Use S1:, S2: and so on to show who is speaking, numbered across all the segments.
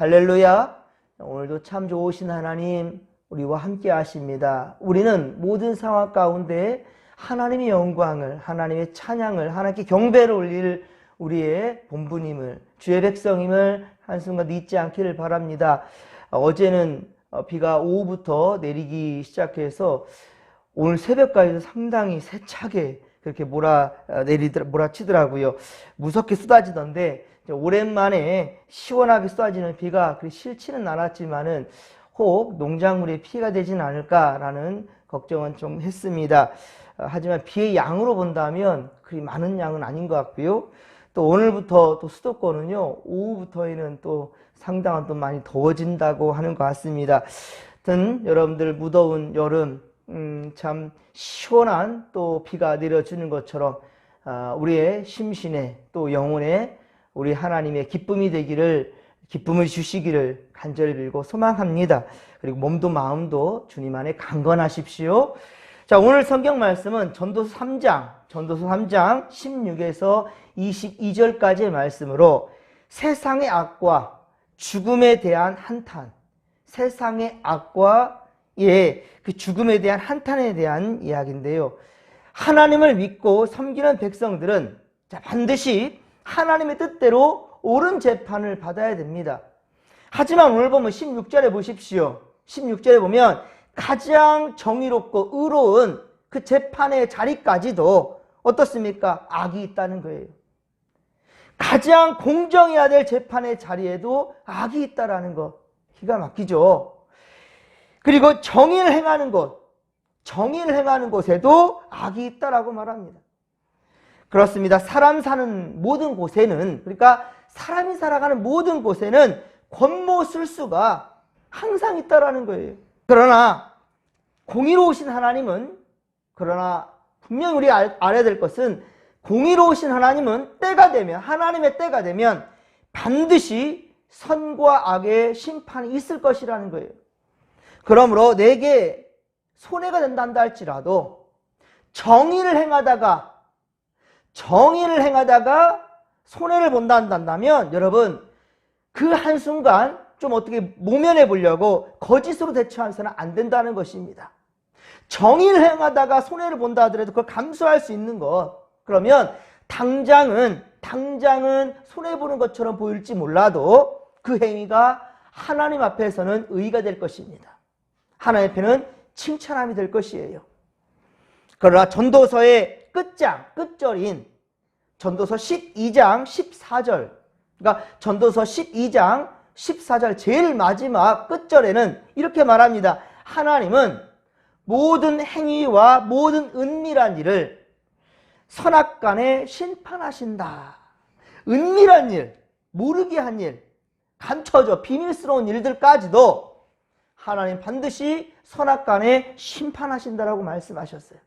S1: 할렐루야. 오늘도 참 좋으신 하나님, 우리와 함께 하십니다. 우리는 모든 상황 가운데 하나님의 영광을, 하나님의 찬양을, 하나님께 경배를 올릴 우리의 본분임을, 주의 백성임을 한순간 잊지 않기를 바랍니다. 어제는 어, 비가 오후부터 내리기 시작해서 오늘 새벽까지도 상당히 세차게 그렇게 몰아 어, 내리더 몰아치더라고요. 무섭게 쏟아지던데 오랜만에 시원하게 쏟아지는 비가 그리 싫지는 않았지만은 혹 농작물에 피해가 되진 않을까라는 걱정은 좀 했습니다. 어, 하지만 비의 양으로 본다면 그리 많은 양은 아닌 것 같고요. 또 오늘부터 또 수도권은요 오후부터에는 또 상당한 또 많이 더워진다고 하는 것 같습니다. 하여튼 여러분들 무더운 여름 음, 참 시원한 또 비가 내려주는 것처럼 아, 우리의 심신에 또 영혼에 우리 하나님의 기쁨이 되기를 기쁨을 주시기를 간절히 빌고 소망합니다. 그리고 몸도 마음도 주님 안에 강건하십시오. 자, 오늘 성경 말씀은 전도서 3장, 전도서 3장 16에서 22절까지의 말씀으로 세상의 악과 죽음에 대한 한탄, 세상의 악과 예, 그 죽음에 대한 한탄에 대한 이야기인데요. 하나님을 믿고 섬기는 백성들은 자, 반드시 하나님의 뜻대로 옳은 재판을 받아야 됩니다. 하지만 오늘 보면 16절에 보십시오. 16절에 보면 가장 정의롭고 의로운 그 재판의 자리까지도 어떻습니까? 악이 있다는 거예요. 가장 공정해야 될 재판의 자리에도 악이 있다라는 거 기가 막히죠. 그리고 정의를 행하는 곳, 정의를 행하는 곳에도 악이 있다라고 말합니다. 그렇습니다. 사람 사는 모든 곳에는 그러니까 사람이 살아가는 모든 곳에는 권모 술수가 항상 있다라는 거예요. 그러나 공의로우신 하나님은 그러나 분명히 우리 알, 알아야 될 것은 공의로우신 하나님은 때가 되면 하나님의 때가 되면 반드시 선과 악의 심판이 있을 것이라는 거예요. 그러므로 내게 손해가 된다 할지라도 정의를 행하다가 정의를 행하다가 손해를 본다 한다면 여러분 그 한순간 좀 어떻게 모면해 보려고 거짓으로 대처해서는 안 된다는 것입니다. 정의를 행하다가 손해를 본다 하더라도 그걸 감수할 수 있는 것 그러면 당장은 당장은 손해 보는 것처럼 보일지 몰라도 그 행위가 하나님 앞에서는 의가 될 것입니다. 하나님 앞에는 칭찬함이 될 것이에요. 그러나 전도서의 끝장, 끝절인 전도서 12장 14절 그러니까 전도서 12장 14절 제일 마지막 끝절에는 이렇게 말합니다. 하나님은 모든 행위와 모든 은밀한 일을 선악간에 심판하신다. 은밀한 일, 모르게 한 일, 감춰져 비밀스러운 일들까지도 하나님 반드시 선악간에 심판하신다라고 말씀하셨어요.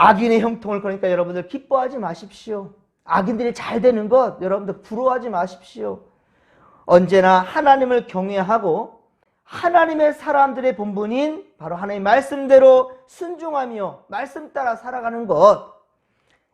S1: 악인의 형통을 그러니까 여러분들 기뻐하지 마십시오. 악인들이 잘 되는 것 여러분들 부러워하지 마십시오. 언제나 하나님을 경외하고 하나님의 사람들의 본분인 바로 하나님의 말씀대로 순종하며 말씀 따라 살아가는 것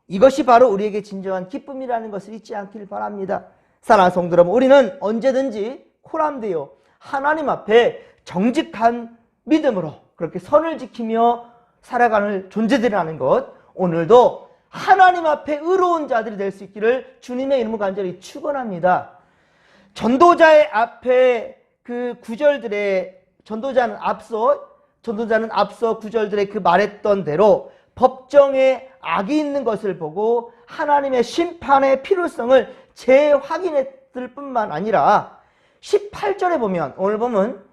S1: 이것이 바로 우리에게 진정한 기쁨이라는 것을 잊지 않길 바랍니다. 사랑하는 여러분 우리는 언제든지 코람되어 하나님 앞에 정직한 믿음으로 그렇게 선을 지키며 살아가는 존재들이라는 것 오늘도 하나님 앞에 의로운 자들이 될 수 있기를 주님의 이름으로 간절히 축원합니다. 전도자의 앞에 그 구절들의 전도자는 앞서 전도자는 앞서 구절들의 그 말했던 대로 법정에 악이 있는 것을 보고 하나님의 심판의 필요성을 재확인했을 뿐만 아니라 18절에 보면 오늘 보면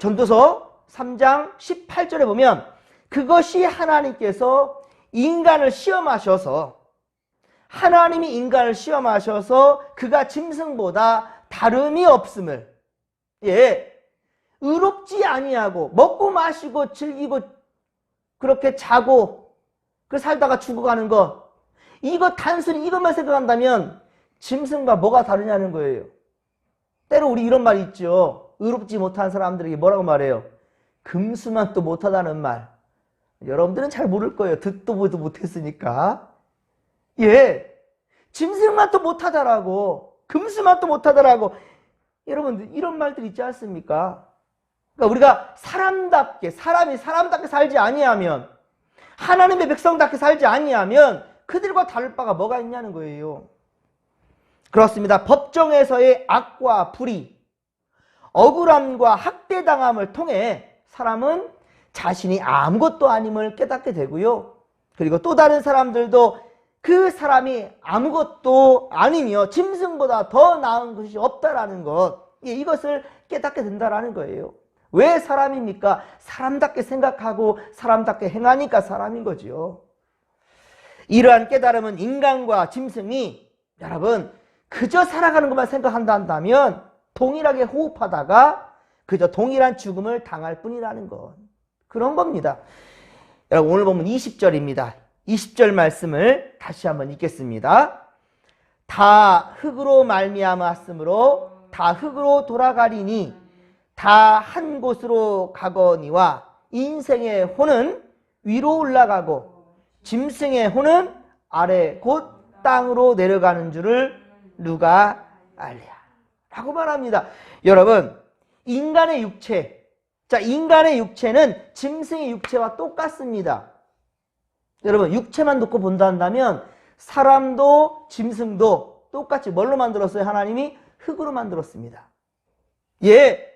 S1: 전도서 3장 18절에 보면 그것이 하나님께서 인간을 시험하셔서 하나님이 인간을 시험하셔서 그가 짐승보다 다름이 없음을 예 의롭지 아니하고 먹고 마시고 즐기고 그렇게 자고 그 살다가 죽어가는 것 이거 단순히 이것만 생각한다면 짐승과 뭐가 다르냐는 거예요. 때로 우리 이런 말 있죠. 의롭지 못한 사람들에게 뭐라고 말해요? 금수만 또 못하다는 말. 여러분들은 잘 모를 거예요. 듣도 보도 못했으니까. 예. 짐승만 또 못하다라고. 금수만도 못하더라고. 여러분 이런 말들 있지 않습니까? 그러니까 우리가 사람답게 사람이 사람답게 살지 아니하면 하나님의 백성답게 살지 아니하면 그들과 다를 바가 뭐가 있냐는 거예요. 그렇습니다. 법정에서의 악과 불의, 억울함과 학대당함을 통해 사람은 자신이 아무것도 아님을 깨닫게 되고요. 그리고 또 다른 사람들도 그 사람이 아무것도 아니며 짐승보다 더 나은 것이 없다라는 것, 예, 이것을 깨닫게 된다라는 거예요. 왜 사람입니까? 사람답게 생각하고 사람답게 행하니까 사람인 거지요. 이러한 깨달음은 인간과 짐승이 여러분 그저 살아가는 것만 생각한다면 동일하게 호흡하다가 그저 동일한 죽음을 당할 뿐이라는 것. 그런 겁니다. 여러분 오늘 보면 20절입니다. 20절 말씀을 다시 한번 읽겠습니다. 다 흙으로 말미암았으므로 다 흙으로 돌아가리니 다 한 곳으로 가거니와 인생의 혼은 위로 올라가고 짐승의 혼은 아래 곧 땅으로 내려가는 줄을 누가 알랴 라고 말합니다. 여러분 인간의 육체 자 인간의 육체는 짐승의 육체와 똑같습니다. 여러분 육체만 놓고 본다 한다면 사람도 짐승도 똑같이 뭘로 만들었어요? 하나님이 흙으로 만들었습니다. 예,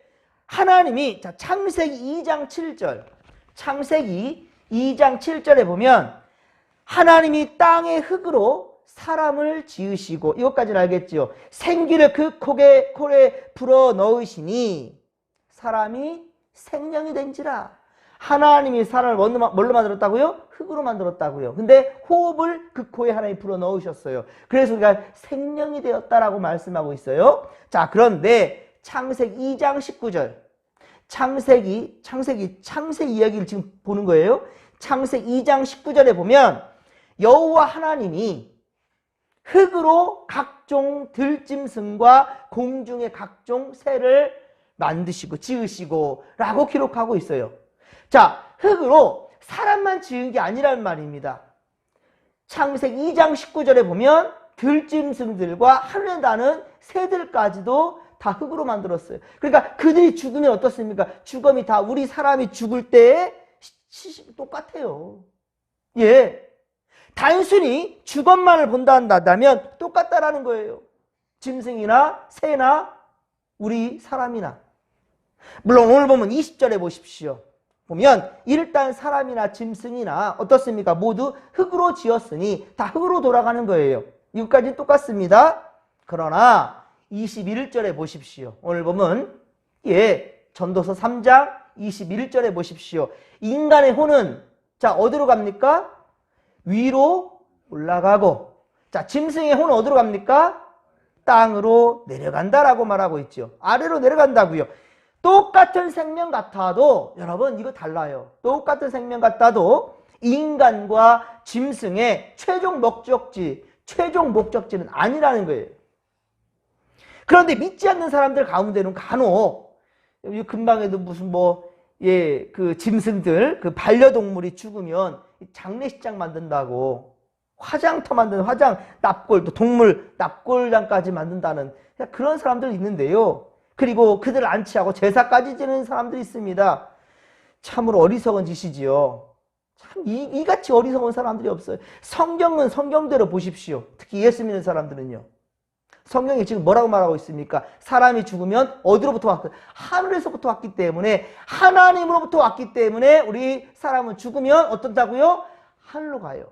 S1: 하나님이 자 창세기 2장 7절 창세기 2장 7절에 보면 하나님이 땅의 흙으로 사람을 지으시고 이것까지는 알겠지요. 생기를 그 코에 코에 불어 넣으시니 사람이 생명이 된지라. 하나님이 사람을 뭘로, 만들었다고요? 흙으로 만들었다고요. 근데 호흡을 그 코에 하나님이 불어 넣으셨어요. 그래서 우리가 생명이 되었다라고 말씀하고 있어요. 자, 그런데 창세기 2장 19절. 창세기, 창세기, 창세기 이야기를 지금 보는 거예요. 창세기 2장 19절에 보면 여호와 하나님이 흙으로 각종 들짐승과 공중의 각종 새를 만드시고 지으시고 라고 기록하고 있어요. 자, 흙으로 사람만 지은 게 아니란 말입니다. 창세기 2장 19절에 보면 들짐승들과 하늘에 나는 새들까지도 다 흙으로 만들었어요. 그러니까 그들이 죽으면 어떻습니까? 죽음이 다 우리 사람이 죽을 시- 똑같아요. 예. 단순히 죽음만을 본다 한다면 똑같다라는 거예요. 짐승이나 새나 우리 사람이나. 물론 오늘 보면 20절에 보십시오. 보면 일단 사람이나 짐승이나 어떻습니까? 모두 흙으로 지었으니 다 흙으로 돌아가는 거예요. 이것까지 똑같습니다. 그러나 21절에 보십시오. 오늘 보면 예, 전도서 3장 21절에 보십시오. 인간의 혼은 자 어디로 갑니까? 위로 올라가고 자 짐승의 혼은 어디로 갑니까? 땅으로 내려간다라고 말하고 있죠. 아래로 내려간다고요. 똑같은 생명 같아도 여러분 이거 달라요. 똑같은 생명 같아도 인간과 짐승의 최종 목적지, 최종 목적지는 아니라는 거예요. 그런데 믿지 않는 사람들 가운데는 간혹 이 근방에도 무슨 뭐 예, 그 짐승들, 그 반려동물이 죽으면 장례식장 만든다고 화장터 만드는 화장 납골 또 동물 납골장까지 만든다는 그런 사람들 있는데요. 그리고 그들을 안치하고 제사까지 지내는 사람들이 있습니다. 참으로 어리석은 짓이지요. 참 이, 이같이 어리석은 사람들이 없어요. 성경은 성경대로 보십시오. 특히 예수 믿는 사람들은요. 성경이 지금 뭐라고 말하고 있습니까? 사람이 죽으면 어디로부터 왔고 하늘에서부터 왔기 때문에 하나님으로부터 왔기 때문에 우리 사람은 죽으면 어떻다고요? 하늘로 가요.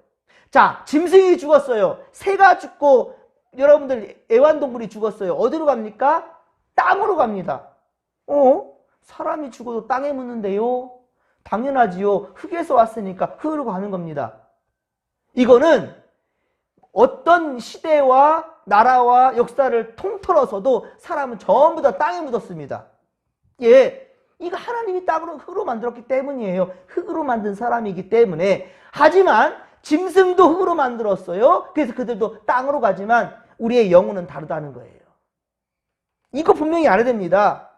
S1: 자, 짐승이 죽었어요. 새가 죽고 여러분들 애완동물이 죽었어요. 어디로 갑니까? 땅으로 갑니다. 어? 사람이 죽어도 땅에 묻는데요? 당연하지요. 흙에서 왔으니까 흙으로 가는 겁니다. 이거는 어떤 시대와 나라와 역사를 통틀어서도 사람은 전부 다 땅에 묻었습니다. 예. 이거 하나님이 땅으로 흙으로 만들었기 때문이에요. 흙으로 만든 사람이기 때문에. 하지만 짐승도 흙으로 만들었어요. 그래서 그들도 땅으로 가지만 우리의 영혼은 다르다는 거예요. 이거 분명히 알아야 됩니다.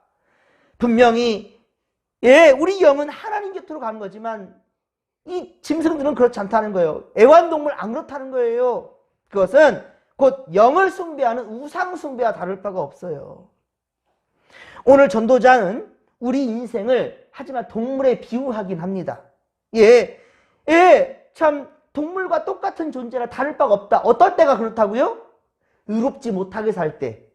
S1: 분명히 예, 우리 영은 하나님 곁으로 가는 거지만 이 짐승들은 그렇지 않다는 거예요. 애완동물 안 그렇다는 거예요. 그것은 곧 영을 숭배하는 우상 숭배와 다를 바가 없어요. 오늘 전도자는 우리 인생을 하지만 동물에 비유하긴 합니다. 예, 예, 참 동물과 똑같은 존재라 다를 바가 없다. 어떨 때가 그렇다고요? 의롭지 못하게 살 때,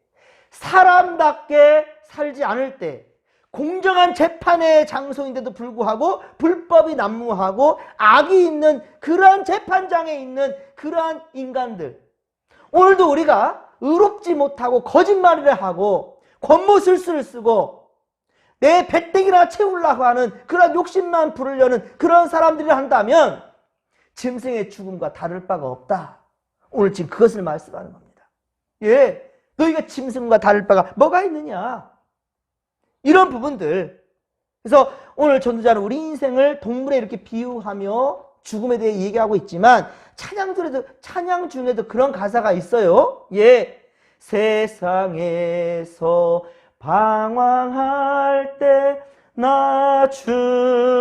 S1: 사람답게 살지 않을 때, 공정한 재판의 장소인데도 불구하고 불법이 난무하고 악이 있는 그러한 재판장에 있는 그러한 인간들. 오늘도 우리가 의롭지 못하고 거짓말을 하고 권모술수를 쓰고 내 배때기나 채우려고 하는 그런 욕심만 부르려는 그런 사람들이 한다면 짐승의 죽음과 다를 바가 없다. 오늘 지금 그것을 말씀하는 겁니다. 예, 너희가 짐승과 다를 바가 뭐가 있느냐? 이런 부분들. 그래서 오늘 전도자는 우리 인생을 동물에 이렇게 비유하며 죽음에 대해 얘기하고 있지만 찬양 중에도 찬양 중에도 그런 가사가 있어요. 예. 세상에서 방황할 때 나 주님을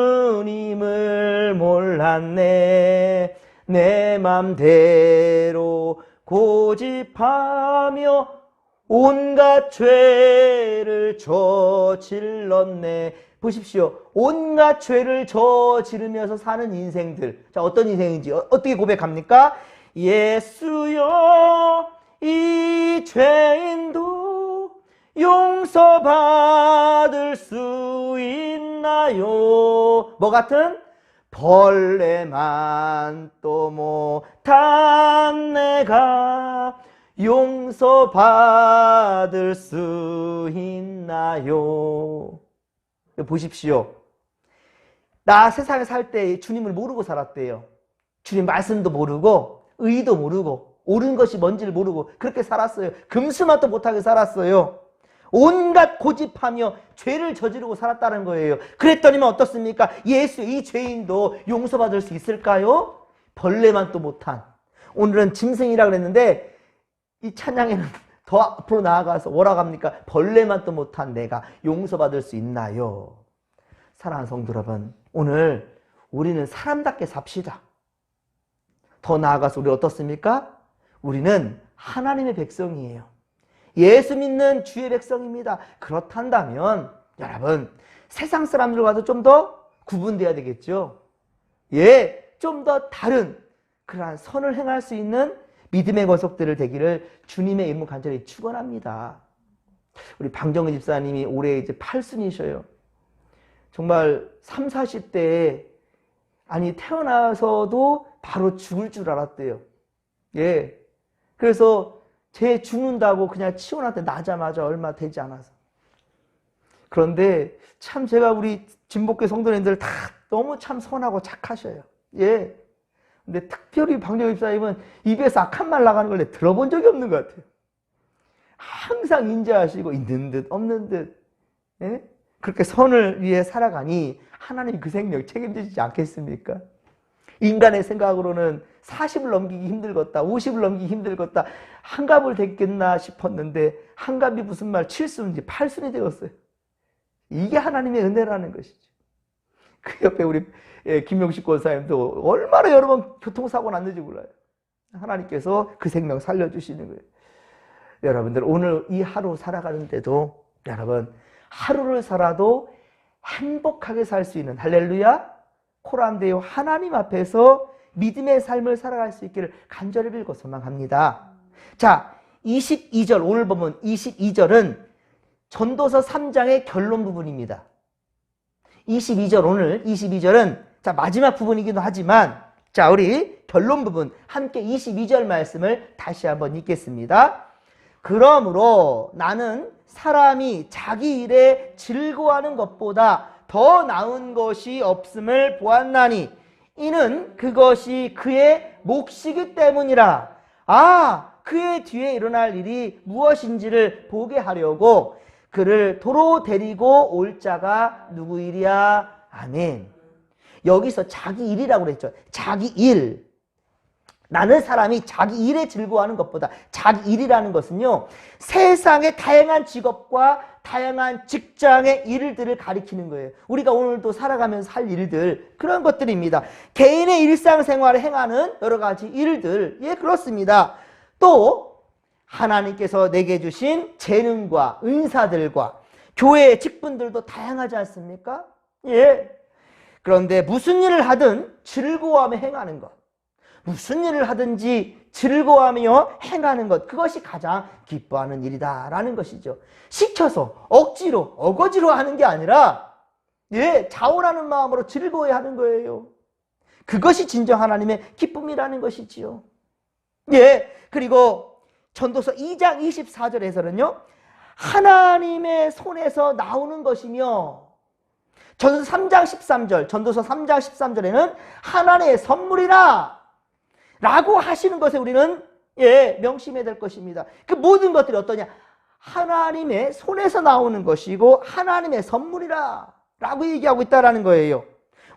S1: 몰랐네 내 맘대로 고집하며 온갖 죄를 저질렀네 보십시오 온갖 죄를 저지르면서 사는 인생들 자 어떤 인생인지 어, 어떻게 고백합니까 예수여 이 죄인도 용서받을 수 있나요? 뭐 같은? 벌레만 또 못한 내가 용서받을 수 있나요? 보십시오. 나 세상에 살 때 주님을 모르고 살았대요. 주님 말씀도 모르고, 의도 모르고, 옳은 것이 뭔지를 모르고, 그렇게 살았어요. 금수만도 못하게 살았어요. 온갖 고집하며 죄를 저지르고 살았다는 거예요. 그랬더니만 어떻습니까? 예수 이 죄인도 용서받을 수 있을까요? 벌레만 또 못한. 오늘은 짐승이라 그랬는데 이 찬양에는 더 앞으로 나아가서 뭐라고 합니까? 벌레만 또 못한 내가 용서받을 수 있나요? 사랑하는 성도 여러분, 오늘 우리는 사람답게 삽시다. 더 나아가서 우리 어떻습니까? 우리는 하나님의 백성이에요. 예수 믿는 주의 백성입니다. 그렇단다면 여러분 세상 사람들과도 좀 더 구분돼야 되겠죠. 예, 좀 더 다른 그러한 선을 행할 수 있는 믿음의 거석들을 되기를 주님의 이름 간절히 축원합니다. 우리 방정은 집사님이 올해 이제 팔순이셔요. 정말 3, 40대에 아니 태어나서도 바로 죽을 줄 알았대요. 예. 그래서 쟤 죽는다고 그냥 치워놨대 나자마자 얼마 되지 않아서. 그런데 참 제가 우리 진복교 성도님들 다 너무 참 선하고 착하셔요. 예. 근데 특별히 방정 입사님은 입에서 악한 말 나가는 걸 들어본 적이 없는 것 같아요. 항상 인자하시고 있는 듯 없는 듯. 예? 그렇게 선을 위해 살아가니 하나님이 그 생명 책임지지 않겠습니까? 인간의 생각으로는 40을 넘기기 힘들겠다, 50을 넘기기 힘들겠다, 한갑을 됐겠나 싶었는데, 한갑이 무슨 말, 7순인지 8순이 되었어요. 이게 하나님의 은혜라는 것이죠. 그 옆에 우리 예, 김명식 권사님도 얼마나 여러 번 교통사고 났는지 몰라요. 하나님께서 그 생명 살려주시는 거예요. 여러분들, 오늘 이 하루 살아가는데도, 여러분, 하루를 살아도 행복하게 살 수 있는, 할렐루야, 코란데요 하나님 앞에서 믿음의 삶을 살아갈 수 있기를 간절히 빌고 소망합니다. 자, 22절 오늘 보면 22절은 전도서 3장의 결론 부분입니다. 22절 오늘 22절은 자 마지막 부분이기도 하지만 자 우리 결론 부분 함께 22절 말씀을 다시 한번 읽겠습니다. 그러므로 나는 사람이 자기 일에 즐거워하는 것보다 더 나은 것이 없음을 보았나니 이는 그것이 그의 몫이기 때문이라. 아, 그의 뒤에 일어날 일이 무엇인지를 보게 하려고 그를 도로 데리고 올 자가 누구이랴? 아멘. 여기서 자기 일이라고 그랬죠. 자기 일. 나는 사람이 자기 일에 즐거워하는 것보다 자기 일이라는 것은요, 세상의 다양한 직업과 다양한 직장의 일들을 가리키는 거예요. 우리가 오늘도 살아가면서 할 일들, 그런 것들입니다. 개인의 일상생활을 행하는 여러 가지 일들, 예, 그렇습니다. 또, 하나님께서 내게 주신 재능과 은사들과 교회의 직분들도 다양하지 않습니까? 예. 그런데 무슨 일을 하든 즐거워하며 행하는 것. 무슨 일을 하든지 즐거워하며 행하는 것. 그것이 가장 기뻐하는 일이다라는 것이죠. 시켜서 억지로 어거지로 하는 게 아니라 예, 자원하는 마음으로 즐거워야 하는 거예요. 그것이 진정 하나님의 기쁨이라는 것이지요. 예, 그리고 전도서 2장 24절에서는요, 하나님의 손에서 나오는 것이며, 전도서 3장 13절, 전도서 3장 13절에는 하나님의 선물이라 라고 하시는 것에 우리는 예, 명심해야 될 것입니다. 그 모든 것들이 어떠냐? 하나님의 손에서 나오는 것이고 하나님의 선물이라 라고 얘기하고 있다라는 거예요.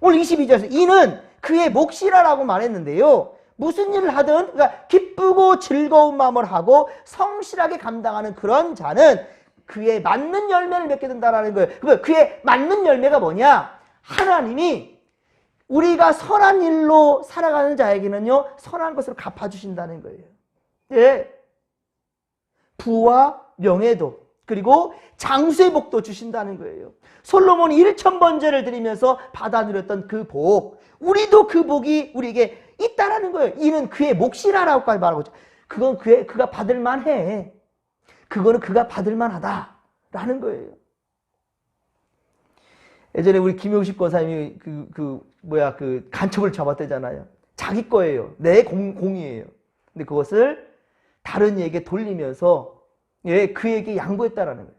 S1: 오늘 22절에서 이는 그의 몫이라라고 말했는데요. 무슨 일을 하든 그러니까 기쁘고 즐거운 마음을 하고 성실하게 감당하는 그런 자는 그의 맞는 열매를 맺게 된다라는 거예요. 그러면 그의 맞는 열매가 뭐냐? 하나님이 우리가 선한 일로 살아가는 자에게는요, 선한 것으로 갚아 주신다는 거예요. 예. 부와 명예도, 그리고 장수의 복도 주신다는 거예요. 솔로몬이 1천 번제를 드리면서 받아 누렸던 그 복, 우리도 그 복이 우리에게 있다라는 거예요. 이는 그의 몫이라라고까지 말하고 있죠. 그건 그의, 그가 받을 만해. 그거는 그가 받을 만하다라는 거예요. 예전에 우리 김용식 권사님이 그, 그, 뭐야, 그 간첩을 잡았대잖아요. 자기 거예요. 내 공, 공이에요. 근데 그것을 다른 이에게 돌리면서, 예, 그에게 양보했다라는 거예요.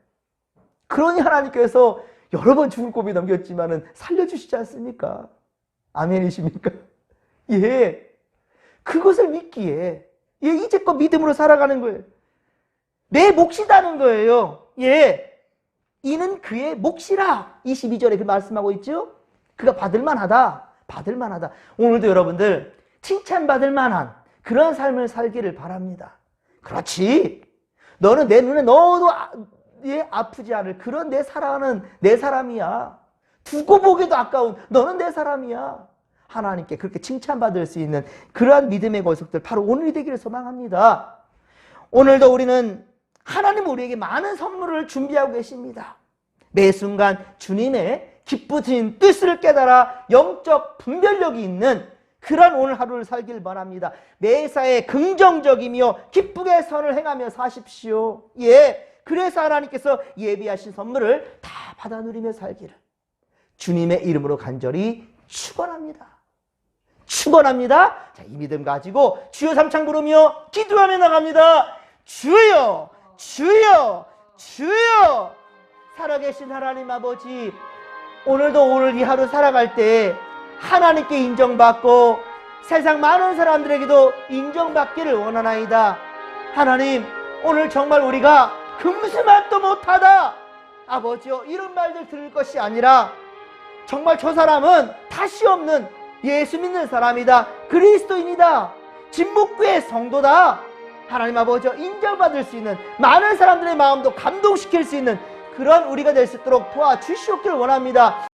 S1: 그러니 하나님께서 여러 번 죽을 고비 넘겼지만은 살려주시지 않습니까? 아멘이십니까? 예. 그것을 믿기에, 예, 이제껏 믿음으로 살아가는 거예요. 내 몫이다는 거예요. 예. 이는 그의 몫이라 22절에 그 말씀하고 있죠. 그가 받을 만하다. 받을 만하다. 오늘도 여러분들 칭찬받을 만한 그런 삶을 살기를 바랍니다. 그렇지. 너는 내 눈에 너도 아, 예, 아프지 않을 그런 내 사랑하는 내 사람이야. 두고 보기도 아까운 너는 내 사람이야. 하나님께 그렇게 칭찬받을 수 있는 그러한 믿음의 고속들 바로 오늘이 되기를 소망합니다. 오늘도 우리는 하나님 우리에게 많은 선물을 준비하고 계십니다. 매 순간 주님의 기쁘신 뜻을 깨달아 영적 분별력이 있는 그런 오늘 하루를 살길 바랍니다. 매사에 긍정적이며 기쁘게 선을 행하며 사십시오. 예. 그래서 하나님께서 예비하신 선물을 다 받아 누리며 살기를 주님의 이름으로 간절히 축원합니다. 축원합니다. 자, 이 믿음 가지고 주여 삼창 부르며 기도하며 나갑니다. 주여, 주여, 주여. 살아계신 하나님 아버지, 오늘도 오늘 이 하루 살아갈 때 하나님께 인정받고 세상 많은 사람들에게도 인정받기를 원하나이다. 하나님, 오늘 정말 우리가 금수만도 못하다. 아버지요, 이런 말들 들을 것이 아니라 정말 저 사람은 다시 없는 예수 믿는 사람이다. 그리스도인이다. 진목교의 성도다. 하나님 아버지요, 인정받을 수 있는 많은 사람들의 마음도 감동시킬 수 있는 그런 우리가 될 수 있도록 도와주시옵기를 원합니다.